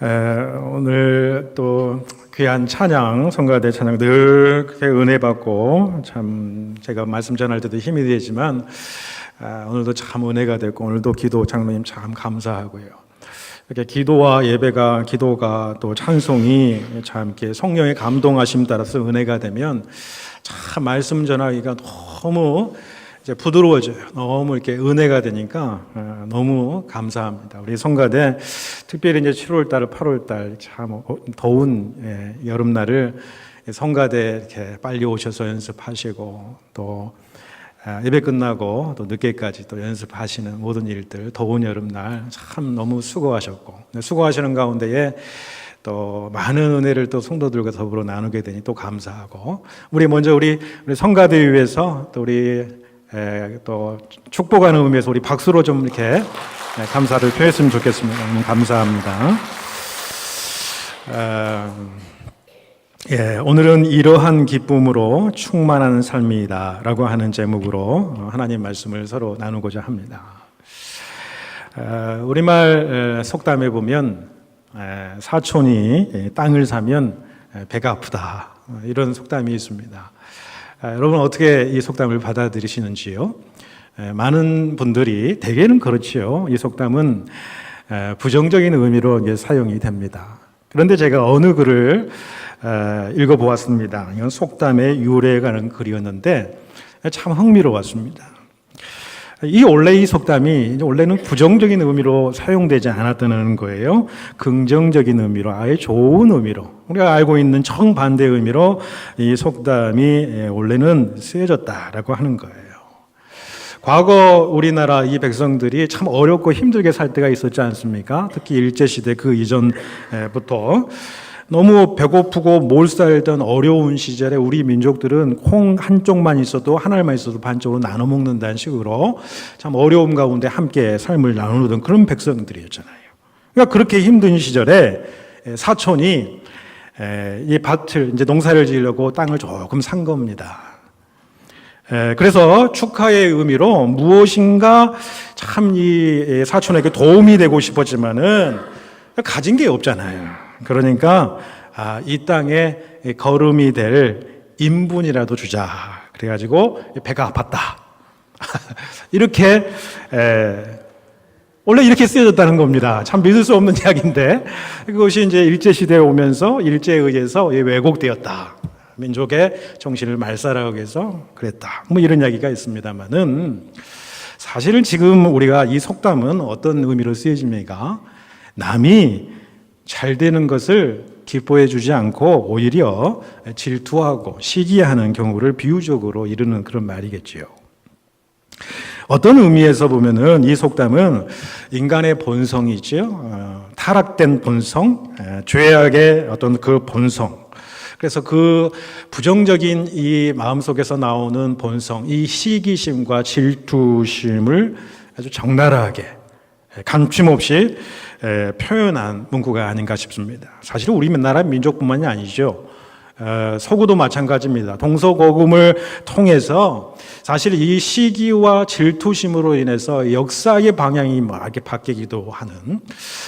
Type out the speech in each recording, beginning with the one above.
에, 오늘 또 귀한 찬양, 성가대 찬양 늘 은혜 받고 참 제가 말씀 전할 때도 힘이 되지만 아, 오늘도 참 은혜가 됐고 오늘도 기도 장로님 참 감사하고요. 이렇게 기도와 예배가 기도가 또 찬송이 참 이렇게 성령의 감동하심 따라서 은혜가 되면 참 말씀 전하기가 너무 이제 부드러워져요. 너무 이렇게 은혜가 되니까 어, 너무 감사합니다. 우리 성가대 특별히 이제 7월 달, 8월 달 참 더운 예, 여름 날을 성가대 이렇게 빨리 오셔서 연습하시고 또 아, 예배 끝나고 또 늦게까지 또 연습하시는 모든 일들 더운 여름날 참 너무 수고하셨고 네, 수고하시는 가운데에 또 많은 은혜를 또 성도들과 더불어 나누게 되니 또 감사하고 우리 먼저 우리 성가대 위해서 또 우리 에, 또 축복하는 의미에서 우리 박수로 좀 이렇게 네, 감사를 표했으면 좋겠습니다. 감사합니다. 어, 예, 오늘은 이러한 기쁨으로 충만한 삶이다라고 하는 제목으로 하나님 말씀을 서로 나누고자 합니다. 어, 우리말 속담에 보면 사촌이 땅을 사면 배가 아프다 이런 속담이 있습니다. 여러분 어떻게 이 속담을 받아들이시는지요? 많은 분들이 대개는 그렇지요. 이 속담은 부정적인 의미로 사용이 됩니다. 그런데 제가 어느 글을 읽어보았습니다. 이건 속담의 유래에 관한 글이었는데 참 흥미로웠습니다. 이 원래 이 속담이 원래는 부정적인 의미로 사용되지 않았다는 거예요. 긍정적인 의미로 아예 좋은 의미로 우리가 알고 있는 정반대 의미로 이 속담이 원래는 쓰여졌다라고 하는 거예요. 과거 우리나라 이 백성들이 참 어렵고 힘들게 살 때가 있었지 않습니까? 특히 일제 시대 그 이전부터 너무 배고프고 몰살던 어려운 시절에 우리 민족들은 콩 한쪽만 있어도 하나만 있어도 반쪽으로 나눠 먹는다는 식으로 참 어려움 가운데 함께 삶을 나누던 그런 백성들이었잖아요. 그러니까 그렇게 힘든 시절에 사촌이 이 밭을 이제 농사를 지으려고 땅을 조금 산 겁니다. 그래서 축하의 의미로 무엇인가 참 이 사촌에게 도움이 되고 싶었지만은 가진 게 없잖아요. 그러니까 아, 이 땅에 걸음이 될 인분이라도 주자. 그래가지고 배가 아팠다. 이렇게 에, 원래 이렇게 쓰여졌다는 겁니다. 참 믿을 수 없는 이야기인데 그것이 이제 일제 시대에 오면서 일제에 의해서 왜곡되었다. 민족의 정신을 말살하기 위해서 그랬다. 뭐 이런 이야기가 있습니다만은 사실은 지금 우리가 이 속담은 어떤 의미로 쓰여집니까? 남이 잘 되는 것을 기뻐해 주지 않고 오히려 질투하고 시기하는 경우를 비유적으로 이르는 그런 말이겠지요. 어떤 의미에서 보면은 이 속담은 인간의 본성이죠. 어, 타락된 본성, 죄악의 어떤 그 본성. 그래서 그 부정적인 이 마음 속에서 나오는 본성, 이 시기심과 질투심을 아주 적나라하게 감춤없이 표현한 문구가 아닌가 싶습니다. 사실 우리 나라 민족뿐만이 아니죠. 서구도 마찬가지입니다. 동서고금을 통해서 사실 이 시기와 질투심으로 인해서 역사의 방향이 막게 바뀌기도 하는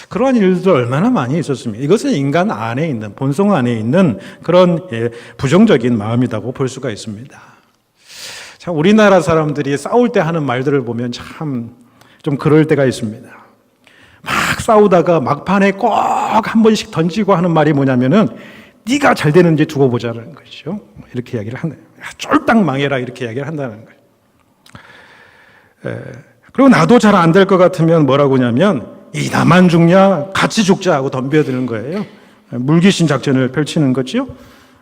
그러한 일들 얼마나 많이 있었습니다. 이것은 인간 안에 있는 본성 안에 있는 그런 예, 부정적인 마음이라고 볼 수가 있습니다. 참 우리나라 사람들이 싸울 때 하는 말들을 보면 참 좀 그럴 때가 있습니다. 막 싸우다가 막판에 꼭 한 번씩 던지고 하는 말이 뭐냐면은 네가 잘 되는지 두고 보자는 거죠. 이렇게 이야기를 하는 쫄딱 망해라 이렇게 이야기를 한다는 거예요. 그리고 나도 잘 안 될 것 같으면 뭐라고 하냐면 이 나만 죽냐 같이 죽자 하고 덤벼드는 거예요. 물귀신 작전을 펼치는 거죠.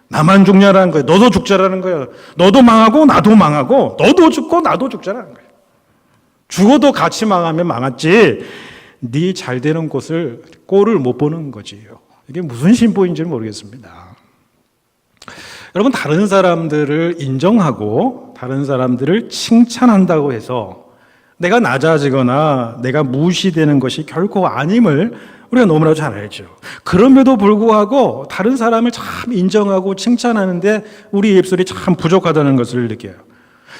나만 죽냐라는 거예요. 너도 죽자라는 거예요. 너도 망하고 나도 망하고 너도 죽고 나도 죽자라는 거예요. 죽어도 같이 망하면 망했지. 네 잘 되는 곳을 꼴을 못 보는 거지요. 이게 무슨 신보인지는 모르겠습니다. 여러분 다른 사람들을 인정하고 다른 사람들을 칭찬한다고 해서 내가 낮아지거나 내가 무시되는 것이 결코 아님을 우리가 너무나 잘 알죠. 그럼에도 불구하고 다른 사람을 참 인정하고 칭찬하는데 우리 입술이 참 부족하다는 것을 느껴요.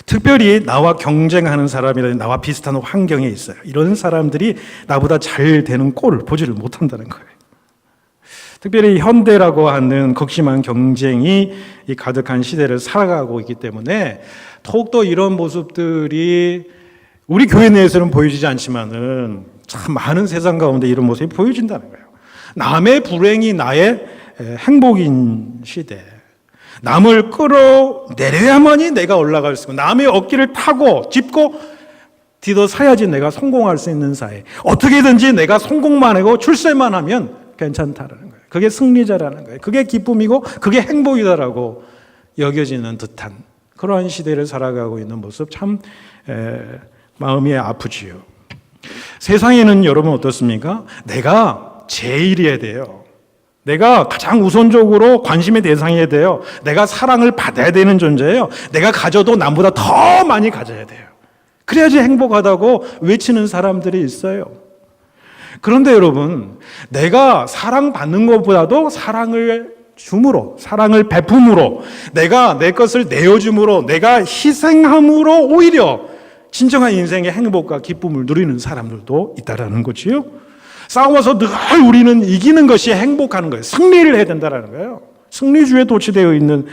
특별히 나와 경쟁하는 사람이나 나와 비슷한 환경에 있어요. 이런 사람들이 나보다 잘 되는 꼴을 보지를 못한다는 거예요. 특별히 현대라고 하는 극심한 경쟁이 이 가득한 시대를 살아가고 있기 때문에 더욱더 이런 모습들이 우리 교회 내에서는 보여지지 않지만은 참 많은 세상 가운데 이런 모습이 보여진다는 거예요. 남의 불행이 나의 행복인 시대. 남을 끌어내려야만이 내가 올라갈 수 있고 남의 어깨를 타고 짚고 뒤더 서야지 내가 성공할 수 있는 사회. 어떻게든지 내가 성공만 하고 출세만 하면 괜찮다라는 거예요. 그게 승리자라는 거예요. 그게 기쁨이고 그게 행복이다라고 여겨지는 듯한 그러한 시대를 살아가고 있는 모습 참 에, 마음이 아프지요. 세상에는 여러분 어떻습니까? 내가 제일이어야 돼요. 내가 가장 우선적으로 관심의 대상이어야 돼요. 내가 사랑을 받아야 되는 존재예요. 내가 가져도 남보다 더 많이 가져야 돼요. 그래야지 행복하다고 외치는 사람들이 있어요. 그런데 여러분, 내가 사랑받는 것보다도 사랑을 줌으로, 사랑을 베품으로, 내가 내 것을 내어줌으로, 내가 희생함으로 오히려 진정한 인생의 행복과 기쁨을 누리는 사람들도 있다라는 거지요. 싸워서 늘 우리는 이기는 것이 행복하는 거예요. 승리를 해야 된다라는 거예요. 승리주의에 도취되어 있는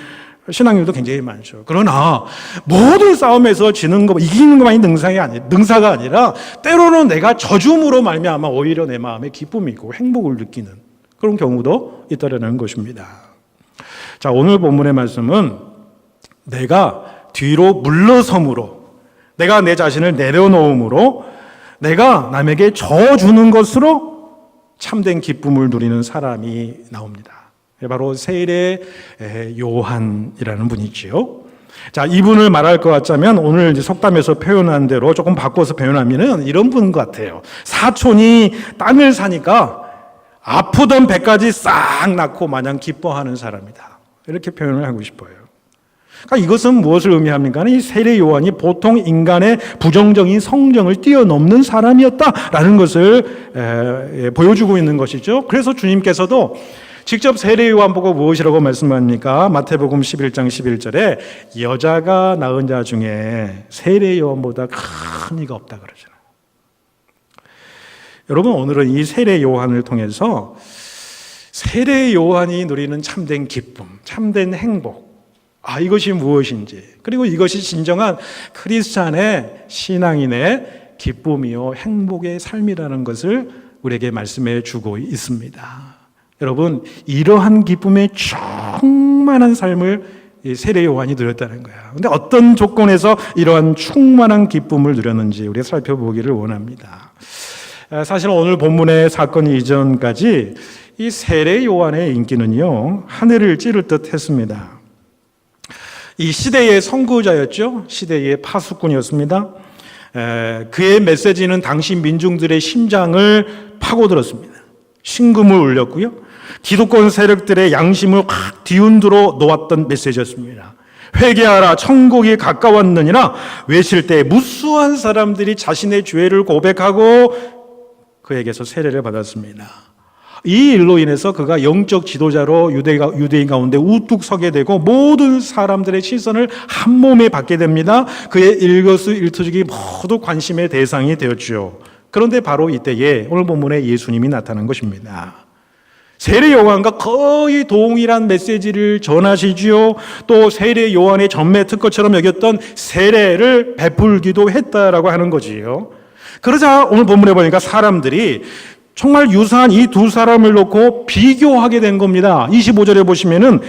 신앙인도 굉장히 많죠. 그러나 모든 싸움에서 지는 것, 이기는 것만이 능사가 아니 능사가 아니라 때로는 내가 저줌으로 말미암아 오히려 내 마음에 기쁨이 있고 행복을 느끼는 그런 경우도 있다라는 것입니다. 자, 오늘 본문의 말씀은 내가 뒤로 물러섬으로 내가 내 자신을 내려놓음으로 내가 남에게 져 주는 것으로 참된 기쁨을 누리는 사람이 나옵니다. 바로 세례 요한이라는 분이지요. 자, 이분을 말할 것 같자면 오늘 속담에서 표현한 대로 조금 바꿔서 표현하면은 이런 분 같아요. 사촌이 땅을 사니까 아프던 배까지 싹 낳고 마냥 기뻐하는 사람이다. 이렇게 표현을 하고 싶어요. 그러니까 이것은 무엇을 의미합니까? 이 세례 요한이 보통 인간의 부정적인 성정을 뛰어넘는 사람이었다라는 것을 보여주고 있는 것이죠. 그래서 주님께서도 직접 세례 요한 보고 무엇이라고 말씀합니까? 마태복음 11장 11절에 여자가 낳은 자 중에 세례 요한보다 큰 이가 없다 그러잖아요. 여러분 오늘은 이 세례 요한을 통해서 세례 요한이 누리는 참된 기쁨, 참된 행복, 아, 이것이 무엇인지, 그리고 이것이 진정한 크리스찬의 신앙인의 기쁨이요, 행복의 삶이라는 것을 우리에게 말씀해 주고 있습니다. 여러분, 이러한 기쁨의 충만한 삶을 세례 요한이 누렸다는 거야. 근데 어떤 조건에서 이러한 충만한 기쁨을 누렸는지 우리가 살펴보기를 원합니다. 사실 오늘 본문의 사건 이전까지 이 세례 요한의 인기는요, 하늘을 찌를 듯 했습니다. 이 시대의 선구자였죠. 시대의 파수꾼이었습니다. 그의 메시지는 당시 민중들의 심장을 파고들었습니다. 신금을 울렸고요. 기독권 세력들의 양심을 확 뒤흔들어 놓았던 메시지였습니다. 회개하라 천국이 가까웠느니라 외칠 때 무수한 사람들이 자신의 죄를 고백하고 그에게서 세례를 받았습니다. 이 일로 인해서 그가 영적 지도자로 유대인 가운데 우뚝 서게 되고 모든 사람들의 시선을 한 몸에 받게 됩니다. 그의 일거수일투족이 모두 관심의 대상이 되었죠. 그런데 바로 이때에 오늘 본문에 예수님이 나타난 것입니다. 세례 요한과 거의 동일한 메시지를 전하시지요. 또 세례 요한의 전매 특허처럼 여겼던 세례를 베풀기도 했다라고 하는 거지요. 그러자 오늘 본문에 보니까 사람들이 정말 유사한 이 두 사람을 놓고 비교하게 된 겁니다. 25절에 보시면은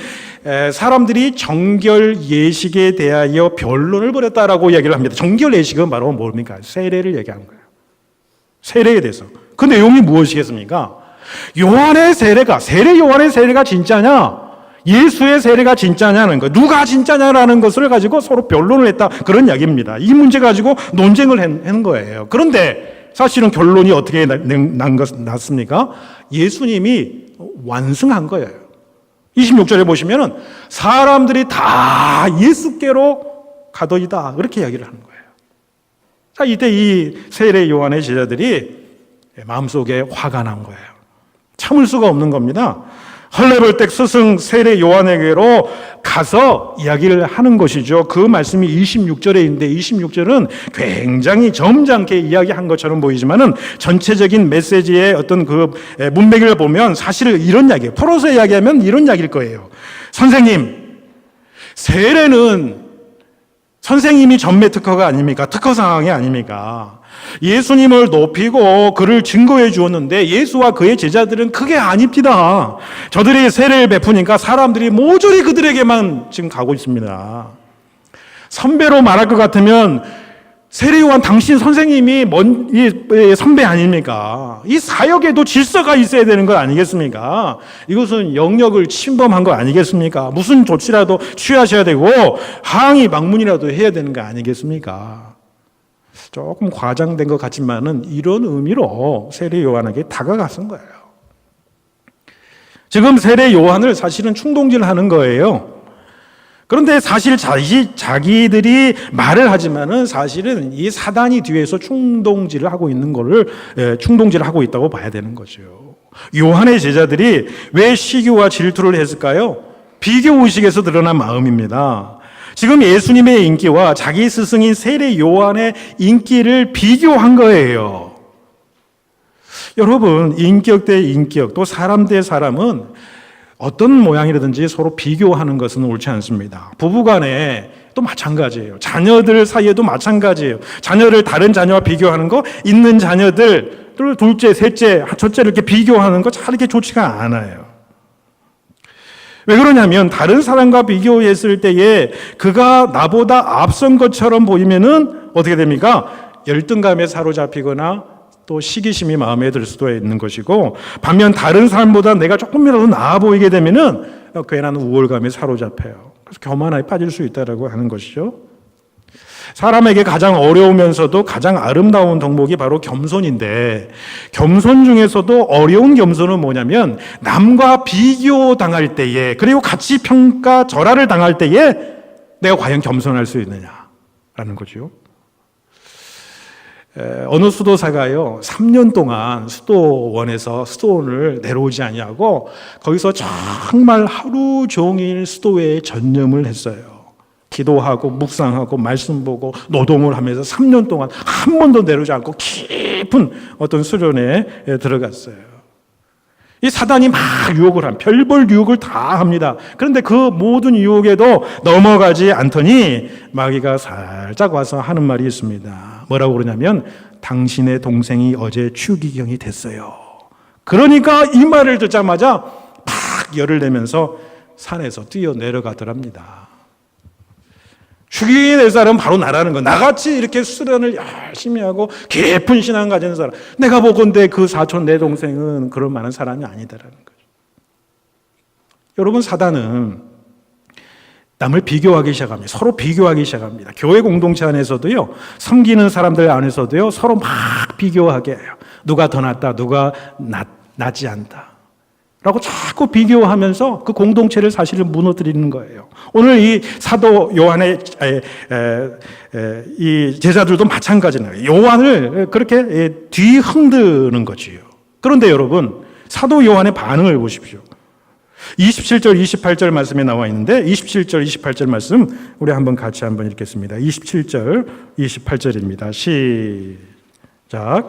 사람들이 정결 예식에 대하여 변론을 벌였다라고 이야기를 합니다. 정결 예식은 바로 뭡니까? 세례를 얘기한 거예요. 세례에 대해서. 그 내용이 무엇이겠습니까? 요한의 세례가, 세례 요한의 세례가 진짜냐? 예수의 세례가 진짜냐는 거, 누가 진짜냐라는 것을 가지고 서로 변론을 했다. 그런 이야기입니다. 이 문제 가지고 논쟁을 한 거예요. 그런데 사실은 결론이 어떻게 난 것, 났습니까? 예수님이 완승한 거예요. 26절에 보시면은 사람들이 다 예수께로 가더이다. 그렇게 이야기를 하는 거예요. 자, 이때 이 세례 요한의 제자들이 마음속에 화가 난 거예요. 참을 수가 없는 겁니다. 헐레벌떡 스승 세례 요한에게로 가서 이야기를 하는 것이죠. 그 말씀이 26절에 있는데 26절은 굉장히 점잖게 이야기한 것처럼 보이지만은 전체적인 메시지의 어떤 그 문맥을 보면 사실 이런 이야기예요. 풀어서 이야기하면 이런 이야기일 거예요. 선생님, 세례는 선생님이 전매 특허가 아닙니까? 특허 상황이 아닙니까? 예수님을 높이고 그를 증거해 주었는데 예수와 그의 제자들은 그게 아닙니다. 저들이 세례를 베푸니까 사람들이 모조리 그들에게만 지금 가고 있습니다. 선배로 말할 것 같으면 세례요한 당신 선생님이 먼, 이, 선배 아닙니까? 이 사역에도 질서가 있어야 되는 것 아니겠습니까? 이것은 영역을 침범한 거 아니겠습니까? 무슨 조치라도 취하셔야 되고 항의 방문이라도 해야 되는 거 아니겠습니까? 조금 과장된 것 같지만은 이런 의미로 세례 요한에게 다가갔은 거예요. 지금 세례 요한을 사실은 충동질하는 거예요. 그런데 사실 자기, 자기들이 말을 하지만은 사실은 이 사단이 뒤에서 충동질을 하고 있는 거를 예, 충동질을 하고 있다고 봐야 되는 거죠. 요한의 제자들이 왜 시기와 질투를 했을까요? 비교 의식에서 드러난 마음입니다. 지금 예수님의 인기와 자기 스승인 세례 요한의 인기를 비교한 거예요. 여러분, 인격 대 인격, 또 사람 대 사람은 어떤 모양이라든지 서로 비교하는 것은 옳지 않습니다. 부부 간에 또 마찬가지예요. 자녀들 사이에도 마찬가지예요. 자녀를 다른 자녀와 비교하는 거, 있는 자녀들, 둘째, 셋째, 첫째를 이렇게 비교하는 거 잘 이렇게 좋지가 않아요. 왜 그러냐면 다른 사람과 비교했을 때에 그가 나보다 앞선 것처럼 보이면은 어떻게 됩니까? 열등감에 사로잡히거나 또 시기심이 마음에 들 수도 있는 것이고 반면 다른 사람보다 내가 조금이라도 나아 보이게 되면은 괜한 우월감에 사로잡혀요. 그래서 교만하에 빠질 수 있다라고 하는 것이죠. 사람에게 가장 어려우면서도 가장 아름다운 덕목이 바로 겸손인데 겸손 중에서도 어려운 겸손은 뭐냐면 남과 비교 당할 때에 그리고 가치 평가 절하를 당할 때에 내가 과연 겸손할 수 있느냐라는 거죠. 어느 수도사가요, 3년 동안 수도원에서 수도원을 내려오지 아니하고 거기서 정말 하루 종일 수도회에 전념을 했어요. 기도하고 묵상하고 말씀 보고 노동을 하면서 3년 동안 한 번도 내려오지 않고 깊은 어떤 수련에 들어갔어요. 이 사단이 막 유혹을 한 별별 유혹을 다 합니다. 그런데 그 모든 유혹에도 넘어가지 않더니 마귀가 살짝 와서 하는 말이 있습니다. 뭐라고 그러냐면 당신의 동생이 어제 추기경이 됐어요. 그러니까 이 말을 듣자마자 팍 열을 내면서 산에서 뛰어 내려가더랍니다. 될 사람은 바로 나라는 거. 나같이 이렇게 수련을 열심히 하고 깊은 신앙 가진 사람. 내가 보건대 그 사촌 내 동생은 그런 많은 사람이 아니다라는 거죠. 여러분 사단은 남을 비교하기 시작합니다. 서로 비교하기 시작합니다. 교회 공동체 안에서도요, 섬기는 사람들 안에서도요, 서로 막 비교하게 해요. 누가 더 낫다, 누가 낫, 낫지 않다. 라고 자꾸 비교하면서 그 공동체를 사실은 무너뜨리는 거예요. 오늘 이 사도 요한의 에, 에, 에, 이 제자들도 마찬가지네요. 요한을 그렇게 뒤 흔드는 거지요. 그런데 여러분, 사도 요한의 반응을 보십시오. 27절, 28절 말씀에 나와 있는데 27절, 28절 말씀 우리 한번 같이 한번 읽겠습니다. 27절, 28절입니다. 시작.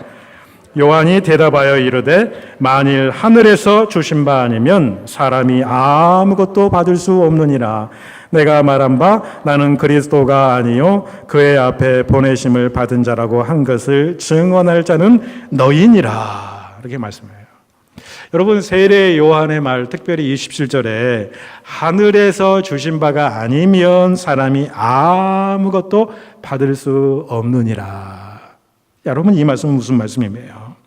요한이 대답하여 이르되 만일 하늘에서 주신 바 아니면 사람이 아무것도 받을 수 없느니라. 내가 말한 바 나는 그리스도가 아니요 그의 앞에 보내심을 받은 자라고 한 것을 증언할 자는 너희니라. 이렇게 말씀해요. 여러분 세례 요한의 말 특별히 27절에 하늘에서 주신 바가 아니면 사람이 아무것도 받을 수 없느니라. 여러분 이 말씀은 무슨 말씀이에요?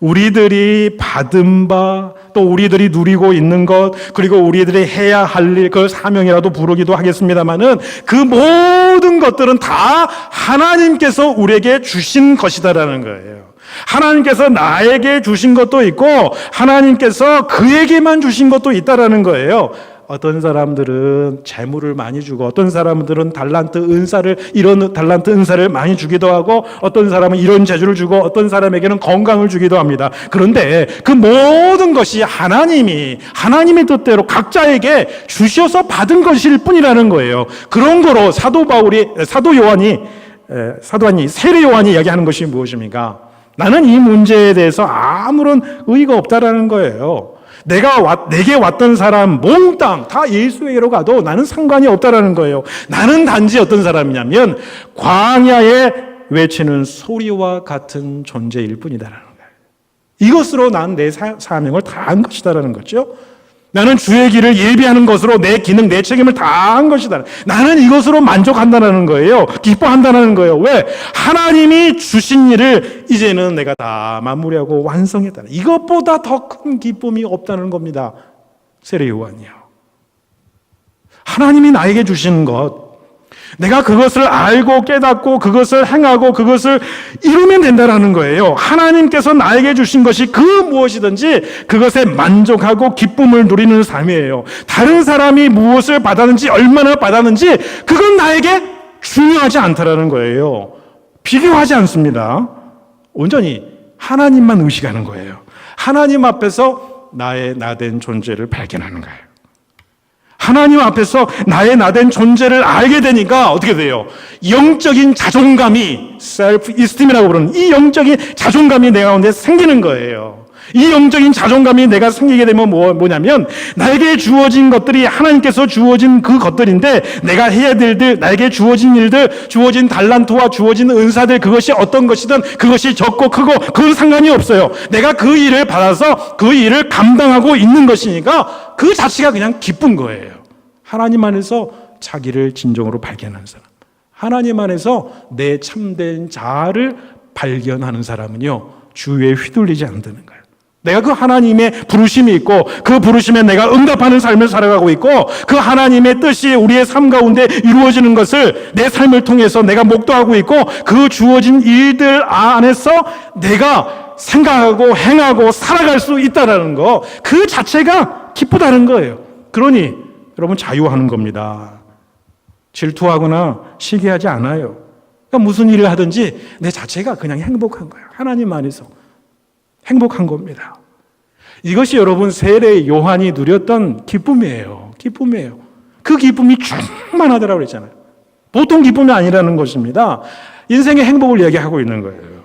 우리들이 받은 바, 또 우리들이 누리고 있는 것, 그리고 우리들이 해야 할 일, 그걸 사명이라도 부르기도 하겠습니다만은 그 모든 것들은 다 하나님께서 우리에게 주신 것이다라는 거예요. 하나님께서 나에게 주신 것도 있고, 하나님께서 그에게만 주신 것도 있다라는 거예요. 어떤 사람들은 재물을 많이 주고 어떤 사람들은 달란트 은사를 이런 달란트 은사를 많이 주기도 하고 어떤 사람은 이런 재주를 주고 어떤 사람에게는 건강을 주기도 합니다. 그런데 그 모든 것이 하나님이 하나님의 뜻대로 각자에게 주셔서 받은 것일 뿐이라는 거예요. 그런 거로 사도 바울이 사도 요한이 에, 사도한이 세례 요한이 이야기하는 것이 무엇입니까? 나는 이 문제에 대해서 아무런 의의가 없다라는 거예요. 내가 왔, 내게 왔던 사람 몽땅 다 예수에게로 가도 나는 상관이 없다라는 거예요. 나는 단지 어떤 사람이냐면 광야에 외치는 소리와 같은 존재일 뿐이다라는 거예요. 이것으로 난 내 사명을 다한 것이다라는 거죠. 나는 주의 길을 예비하는 것으로 내 기능, 내 책임을 다 한 것이다. 나는 이것으로 만족한다는 거예요. 기뻐한다는 거예요. 왜? 하나님이 주신 일을 이제는 내가 다 마무리하고 완성했다. 이것보다 더 큰 기쁨이 없다는 겁니다. 세례 요한이요. 하나님이 나에게 주신 것, 내가 그것을 알고 깨닫고 그것을 행하고 그것을 이루면 된다라는 거예요. 하나님께서 나에게 주신 것이 그 무엇이든지 그것에 만족하고 기쁨을 누리는 삶이에요. 다른 사람이 무엇을 받았는지 얼마나 받았는지 그건 나에게 중요하지 않다라는 거예요. 비교하지 않습니다. 온전히 하나님만 의식하는 거예요. 하나님 앞에서 나의 나된 존재를 발견하는 거예요. 하나님 앞에서 나의 나된 존재를 알게 되니까 어떻게 돼요? 영적인 자존감이 셀프 이스팀이라고 부르는 이 영적인 자존감이 내 가운데 생기는 거예요. 이 영적인 자존감이 내가 생기게 되면 뭐, 뭐냐면 나에게 주어진 것들이 하나님께서 주어진 그 것들인데 내가 해야 될 일, 나에게 주어진 일들, 주어진 달란트와 주어진 은사들 그것이 어떤 것이든 그것이 적고 크고 그건 상관이 없어요. 내가 그 일을 받아서 그 일을 감당하고 있는 것이니까 그 자체가 그냥 기쁜 거예요. 하나님 안에서 자기를 진정으로 발견하는 사람. 하나님 안에서 내 참된 자아를 발견하는 사람은요, 주위에 휘둘리지 않는다는 거예요. 내가 그 하나님의 부르심이 있고 그 부르심에 내가 응답하는 삶을 살아가고 있고 그 하나님의 뜻이 우리의 삶 가운데 이루어지는 것을 내 삶을 통해서 내가 목도하고 있고 그 주어진 일들 안에서 내가 생각하고 행하고 살아갈 수 있다라는 거 그 자체가 기쁘다는 거예요. 그러니 여러분 자유하는 겁니다. 질투하거나 시기하지 않아요. 그러니까 무슨 일을 하든지 내 자체가 그냥 행복한 거예요. 하나님 안에서. 행복한 겁니다. 이것이 여러분 세례 요한이 누렸던 기쁨이에요. 기쁨이에요. 그 기쁨이 충만하더라고 그랬잖아요. 보통 기쁨이 아니라는 것입니다. 인생의 행복을 얘기하고 있는 거예요.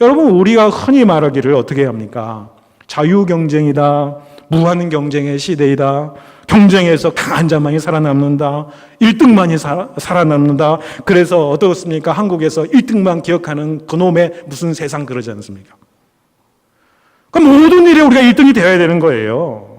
여러분, 우리가 흔히 말하기를 어떻게 합니까? 자유 경쟁이다. 무한 경쟁의 시대이다. 경쟁에서 강한 자만이 살아남는다. 1등만이 살아, 살아남는다. 그래서 어떻습니까? 한국에서 1등만 기억하는 그놈의 무슨 세상 그러지 않습니까? 그럼 모든 일에 우리가 1등이 되어야 되는 거예요.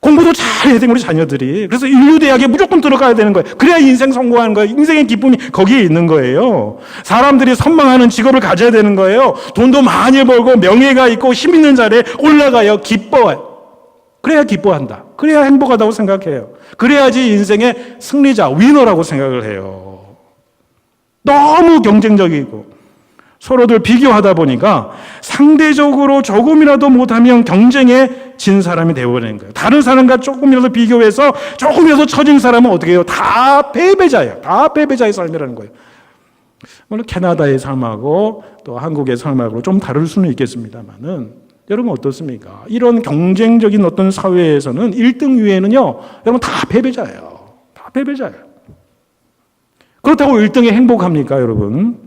공부도 잘 해야 되는 우리 자녀들이. 그래서 인류대학에 무조건 들어가야 되는 거예요. 그래야 인생 성공하는 거예요. 인생의 기쁨이 거기에 있는 거예요. 사람들이 선망하는 직업을 가져야 되는 거예요. 돈도 많이 벌고 명예가 있고 힘 있는 자리에 올라가요. 기뻐요. 그래야 기뻐한다. 그래야 행복하다고 생각해요. 그래야지 인생의 승리자, 위너라고 생각을 해요. 너무 경쟁적이고. 서로들 비교하다 보니까 상대적으로 조금이라도 못하면 경쟁에 진 사람이 되어버리는 거예요. 다른 사람과 조금이라도 비교해서 조금이라도 처진 사람은 어떻게 해요? 다 패배자예요. 다 패배자의 삶이라는 거예요. 물론 캐나다의 삶하고 또 한국의 삶하고 좀 다를 수는 있겠습니다만은 여러분 어떻습니까? 이런 경쟁적인 어떤 사회에서는 1등 위에는요, 여러분 다 패배자예요. 다 패배자예요. 그렇다고 1등에 행복합니까, 여러분?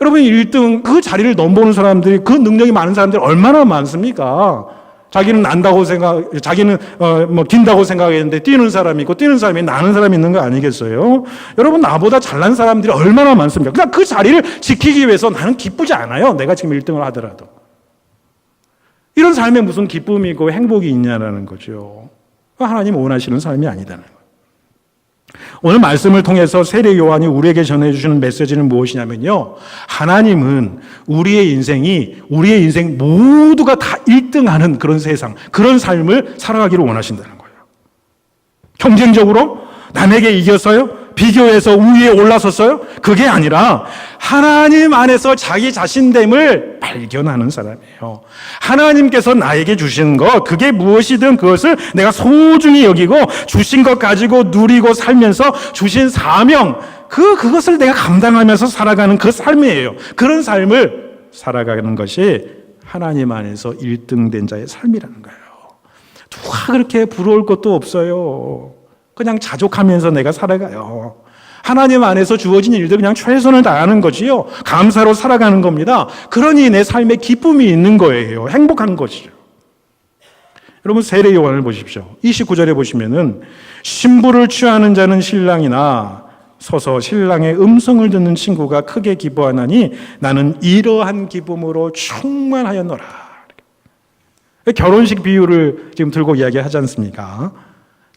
여러분 1등 그 자리를 넘보는 사람들이 그 능력이 많은 사람들이 얼마나 많습니까? 자기는 난다고 생각, 자기는 어 뭐 긴다고 생각했는데 뛰는 사람이 있고 뛰는 사람이 나는 사람이 있는 거 아니겠어요? 여러분 나보다 잘난 사람들이 얼마나 많습니까? 그냥 그 자리를 지키기 위해서 나는 기쁘지 않아요. 내가 지금 1등을 하더라도. 이런 삶에 무슨 기쁨이고 행복이 있냐라는 거죠. 하나님 원하시는 삶이 아니다는 거예요. 오늘 말씀을 통해서 세례 요한이 우리에게 전해주시는 메시지는 무엇이냐면요. 하나님은 우리의 인생이, 우리의 인생 모두가 다 1등하는 그런 세상, 그런 삶을 살아가기를 원하신다는 거예요. 경쟁적으로 남에게 이겨서요, 비교해서 우위에 올라섰어요? 그게 아니라 하나님 안에서 자기 자신됨을 발견하는 사람이에요. 하나님께서 나에게 주신 것, 그게 무엇이든 그것을 내가 소중히 여기고 주신 것 가지고 누리고 살면서 주신 사명, 그, 그것을 내가 감당하면서 살아가는 그 삶이에요. 그런 삶을 살아가는 것이 하나님 안에서 1등 된 자의 삶이라는 거예요. 누가 그렇게 부러울 것도 없어요. 그냥 자족하면서 내가 살아가요. 하나님 안에서 주어진 일들 그냥 최선을 다하는 거지요. 감사로 살아가는 겁니다. 그러니 내 삶에 기쁨이 있는 거예요. 행복한 것이죠. 여러분 세례 요한을 보십시오. 29절에 보시면은 신부를 취하는 자는 신랑이나 서서 신랑의 음성을 듣는 친구가 크게 기뻐하나니 나는 이러한 기쁨으로 충만하였노라. 결혼식 비유를 지금 들고 이야기하지 않습니까?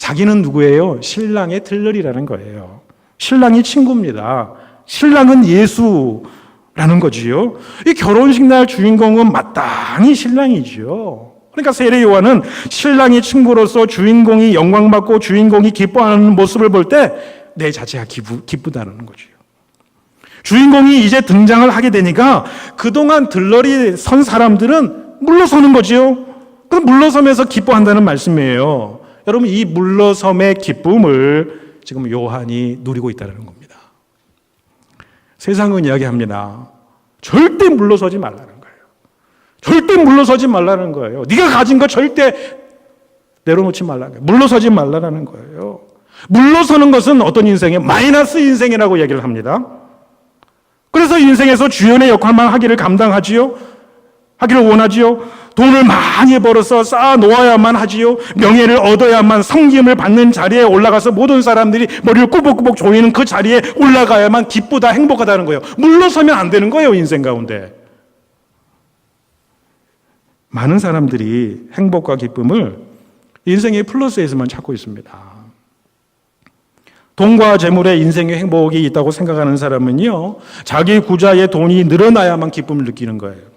자기는 누구예요? 신랑의 들러리라는 거예요. 신랑이 친구입니다. 신랑은 예수라는 거지요. 이 결혼식 날 주인공은 마땅히 신랑이지요. 그러니까 세례 요한은 신랑이 친구로서 주인공이 영광받고 주인공이 기뻐하는 모습을 볼 때 내 자체가 기쁘, 기쁘다는 거지요. 주인공이 이제 등장을 하게 되니까 그동안 들러리 선 사람들은 물러서는 거지요. 그럼 물러서면서 기뻐한다는 말씀이에요. 여러분 이 물러섬의 기쁨을 지금 요한이 누리고 있다는 겁니다. 세상은 이야기합니다. 절대 물러서지 말라는 거예요. 절대 물러서지 말라는 거예요. 네가 가진 거 절대 내려놓지 말라는 거예요. 물러서지 말라는 거예요. 물러서는 것은 어떤 인생에 마이너스 인생이라고 얘기를 합니다. 그래서 인생에서 주연의 역할만 하기를 감당하지요. 하기를 원하지요. 돈을 많이 벌어서 쌓아 놓아야만 하지요. 명예를 얻어야만 성김을 받는 자리에 올라가서 모든 사람들이 머리를 꾸벅꾸벅 조이는 그 자리에 올라가야만 기쁘다 행복하다는 거예요. 물러서면 안 되는 거예요, 인생 가운데. 많은 사람들이 행복과 기쁨을 인생의 플러스에서만 찾고 있습니다. 돈과 재물에 인생의 행복이 있다고 생각하는 사람은요, 자기 구자의 돈이 늘어나야만 기쁨을 느끼는 거예요.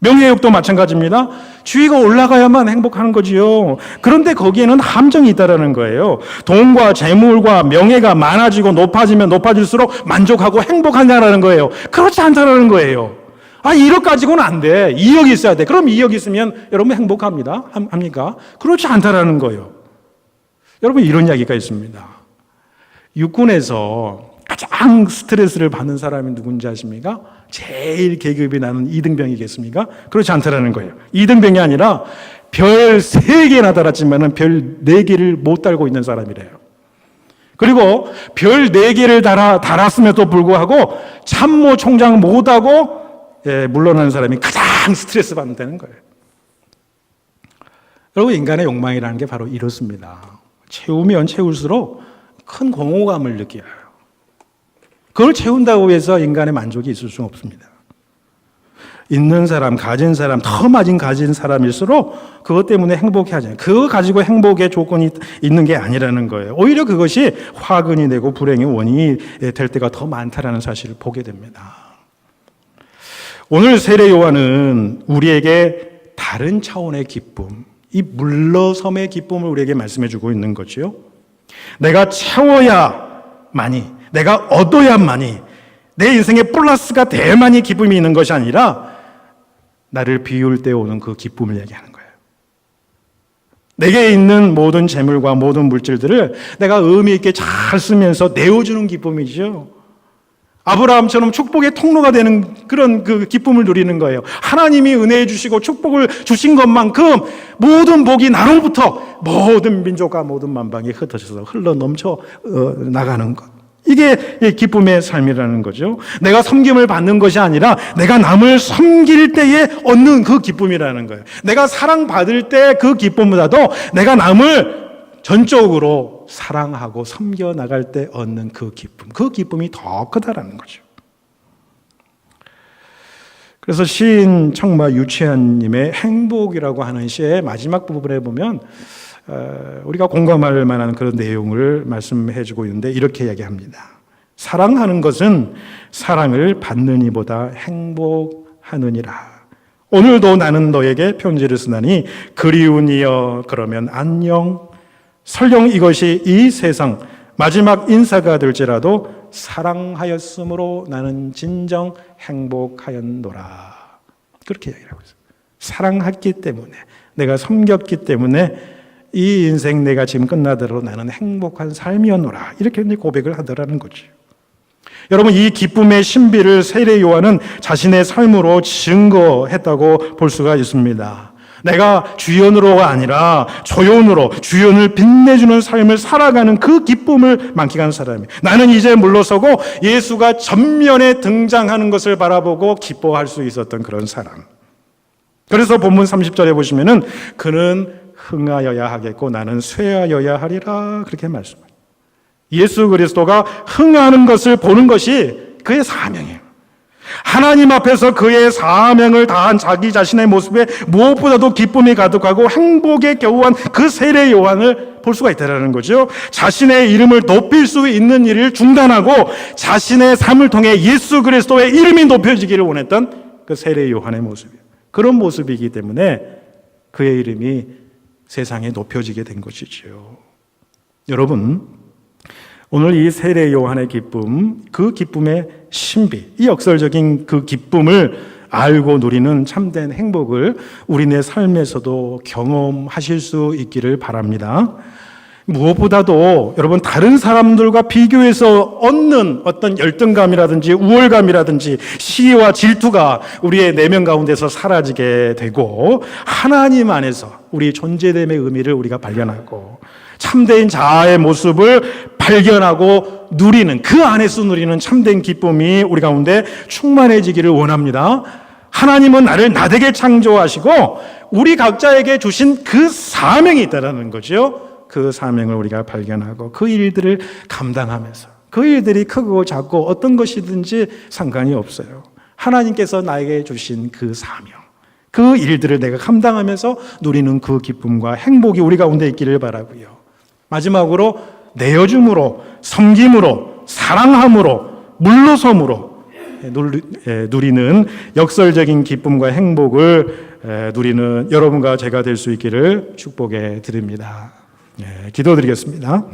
명예욕도 마찬가지입니다. 주위가 올라가야만 행복하는 거지요. 그런데 거기에는 함정이 있다라는 거예요. 돈과 재물과 명예가 많아지고 높아지면 높아질수록 만족하고 행복하냐라는 거예요. 그렇지 않다라는 거예요. 아, 1억 가지고는 안 돼. 2억 있어야 돼. 그럼 2억 있으면 여러분 행복합니다. 합니까? 그렇지 않다라는 거예요. 여러분 이런 이야기가 있습니다. 육군에서 가장 스트레스를 받는 사람이 누군지 아십니까? 제일 계급이 나는 이등병이겠습니까? 그렇지 않다라는 거예요. 이등병이 아니라 별 세 개나 달았지만은 별 네 개를 못 달고 있는 사람이래요. 그리고 별 네 개를 달아, 달았음에도 불구하고 참모 총장 못하고 예, 물러나는 사람이 가장 스트레스 받는다는 거예요. 여러분, 인간의 욕망이라는 게 바로 이렇습니다. 채우면 채울수록 큰 공허감을 느껴요. 그걸 채운다고 해서 인간의 만족이 있을 수는 없습니다. 있는 사람, 가진 사람, 더 많이 가진 사람일수록 그것 때문에 행복해 하잖아요. 그거 가지고 행복의 조건이 있는 게 아니라는 거예요. 오히려 그것이 화근이 되고 불행의 원인이 될 때가 더 많다라는 사실을 보게 됩니다. 오늘 세례 요한은 우리에게 다른 차원의 기쁨, 이 물러섬의 기쁨을 우리에게 말씀해 주고 있는 거지요. 내가 채워야만이, 내가 얻어야만이, 내 인생에 플러스가 돼야만이 기쁨이 있는 것이 아니라 나를 비울 때 오는 그 기쁨을 얘기하는 거예요. 내게 있는 모든 재물과 모든 물질들을 내가 의미 있게 잘 쓰면서 내어주는 기쁨이죠. 아브라함처럼 축복의 통로가 되는 그런 그 기쁨을 누리는 거예요. 하나님이 은혜해 주시고 축복을 주신 것만큼 모든 복이 나로부터 모든 민족과 모든 만방에 흩어져서 흘러 넘쳐 어, 나가는 것. 이게 기쁨의 삶이라는 거죠. 내가 섬김을 받는 것이 아니라 내가 남을 섬길 때에 얻는 그 기쁨이라는 거예요. 내가 사랑받을 때 그 기쁨보다도 내가 남을 전적으로 사랑하고 섬겨 나갈 때 얻는 그 기쁨, 그 기쁨이 더 크다라는 거죠. 그래서 시인 청마 유치한님의 행복이라고 하는 시의 마지막 부분에 보면 어, 우리가 공감할 만한 그런 내용을 말씀해 주고 있는데 이렇게 얘기합니다. 사랑하는 것은 사랑을 받는 이보다 행복하느니라. 오늘도 나는 너에게 편지를 쓰나니 그리운 이여 그러면 안녕 설령 이것이 이 세상 마지막 인사가 될지라도 사랑하였으므로 나는 진정 행복하였노라. 그렇게 이야기를 하고 있어요. 사랑했기 때문에 내가 섬겼기 때문에 이 인생 내가 지금 끝나더라도 나는 행복한 삶이었노라. 이렇게 고백을 하더라는 거죠. 여러분 이 기쁨의 신비를 세례 요한은 자신의 삶으로 증거했다고 볼 수가 있습니다. 내가 주연으로가 아니라 조연으로 주연을 빛내주는 삶을 살아가는 그 기쁨을 만끽한 사람이 나는 이제 물러서고 예수가 전면에 등장하는 것을 바라보고 기뻐할 수 있었던 그런 사람. 그래서 본문 30절에 보시면은 그는 흥하여야 하겠고 나는 쇠하여야 하리라 그렇게 말씀합니다. 예수 그리스도가 흥하는 것을 보는 것이 그의 사명이에요. 하나님 앞에서 그의 사명을 다한 자기 자신의 모습에 무엇보다도 기쁨이 가득하고 행복에 겨우한 그 세례 요한을 볼 수가 있다는 거죠. 자신의 이름을 높일 수 있는 일을 중단하고 자신의 삶을 통해 예수 그리스도의 이름이 높여지기를 원했던 그 세례 요한의 모습이에요. 그런 모습이기 때문에 그의 이름이 세상에 높여지게 된 것이지요. 여러분, 오늘 이 세례 요한의 기쁨, 그 기쁨의 신비, 이 역설적인 그 기쁨을 알고 누리는 참된 행복을 우리네 삶에서도 경험하실 수 있기를 바랍니다. 무엇보다도 여러분 다른 사람들과 비교해서 얻는 어떤 열등감이라든지 우월감이라든지 시기와 질투가 우리의 내면 가운데서 사라지게 되고 하나님 안에서 우리 존재됨의 의미를 우리가 발견하고 참된 자아의 모습을 발견하고 누리는 그 안에서 누리는 참된 기쁨이 우리 가운데 충만해지기를 원합니다. 하나님은 나를 나되게 창조하시고 우리 각자에게 주신 그 사명이 있다라는 거죠. 그 사명을 우리가 발견하고 그 일들을 감당하면서 그 일들이 크고 작고 어떤 것이든지 상관이 없어요. 하나님께서 나에게 주신 그 사명, 그 일들을 내가 감당하면서 누리는 그 기쁨과 행복이 우리 가운데 있기를 바라고요. 마지막으로 내어줌으로, 섬김으로, 사랑함으로, 물러섬으로 누리는 역설적인 기쁨과 행복을 누리는 여러분과 제가 될 수 있기를 축복해 드립니다. 예, 기도드리겠습니다.